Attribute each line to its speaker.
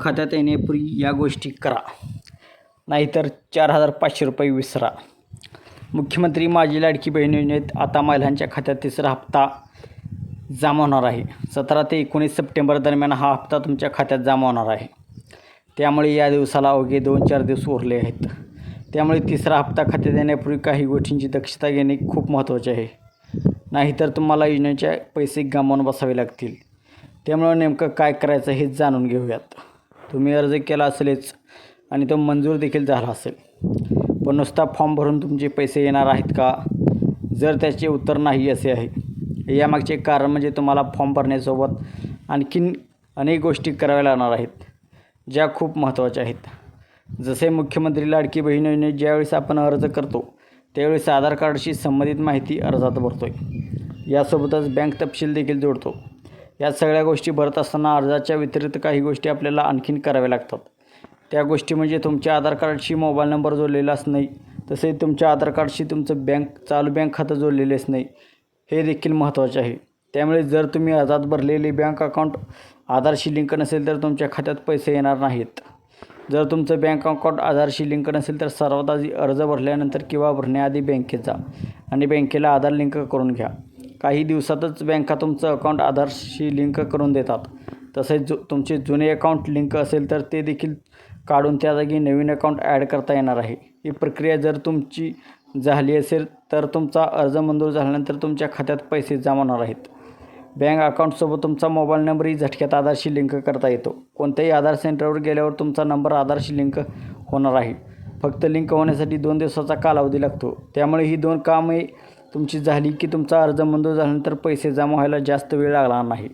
Speaker 1: खात्यात येण्यापूर्वी या गोष्टी करा. नाहीतर चार हजार पाचशे रुपये विसरा. मुख्यमंत्री माझी लाडकी बहीण योजनेत आता महिलांच्या खात्यात तिसरा हप्ता जमा होणार आहे. सतरा ते एकोणीस सप्टेंबर दरम्यान हा हप्ता तुमच्या खात्यात जमा होणार आहे. त्यामुळे या दिवसाला अवघे दोन चार दिवस उरले आहेत. त्यामुळे तिसरा हप्ता खात्यात येण्यापूर्वी काही गोष्टींची दक्षता घेणे खूप महत्त्वाचे आहे. नाहीतर तुम्हाला योजनेचे पैसे गमावून बसावे लागतील. त्यामुळं नेमकं काय करायचं हे जाणून घेऊयात. तुम्ही अर्ज केला असेलच आणि तो मंजूर देखील झाला असेल. पण नुसता फॉर्म भरून तुमचे पैसे येणार आहेत का? जर त्याचे उत्तर नाही असे आहे. यामागचे कारण म्हणजे तुम्हाला फॉर्म भरण्यासोबत आणखीन अनेक गोष्टी कराव्या लागणार आहेत ज्या खूप महत्त्वाच्या आहेत. जसे मुख्यमंत्री लाडकी बहीण योजनेत ज्यावेळेस आपण अर्ज करतो त्यावेळेस आधार कार्डशी संबंधित माहिती अर्जात भरतो आहे यासोबतच बँक तपशील देखील जोडतो. या सगळ्या गोष्टी भरत असताना अर्जाच्या व्यतिरिक्त काही गोष्टी आपल्याला आणखीन कराव्या लागतात. त्या गोष्टी म्हणजे तुमच्या आधार कार्डशी मोबाईल नंबर जोडलेलाच नाही तसेच तुमच्या आधार कार्डशी तुमचं बँक चालू बँक खातं जोडलेलेच नाही हे देखील महत्त्वाचे आहे. त्यामुळे जर तुम्ही अर्जात भरलेले बँक अकाउंट आधारशी लिंक नसेल तर तुमच्या खात्यात पैसे येणार नाहीत. जर तुमचं बँक अकाउंट आधारशी लिंक नसेल तर सर्वात आधी अर्ज भरल्यानंतर किंवा भरण्याआधी बँकेत जा आणि बँकेला आधार लिंक करून घ्या. काही दिवसातच बँका तुमचं अकाउंट आधारशी लिंक करून देतात. तसेच जु तुमचे जुने अकाउंट लिंक असेल तर ते देखील काढून त्या जागी नवीन अकाउंट ॲड करता येणार आहे. ही प्रक्रिया जर तुमची झाली असेल तर तुमचा अर्ज मंजूर झाल्यानंतर तुमच्या खात्यात पैसे जमा होणार आहेत. बँक अकाउंटसोबत तुमचा मोबाईल नंबरही झटक्यात आधारशी लिंक करता येतो. कोणत्याही आधार सेंटरवर गेल्यावर तुमचा नंबर आधारशी लिंक होणार आहे. फक्त लिंक होण्यासाठी दोन दिवसाचा कालावधी लागतो. त्यामुळे ही दोन कामे तुमची झाली की तुमचा अर्ज मंजूर झाल्यानंतर पैसे जमा व्हायला जास्त वेळ लागणार नाही.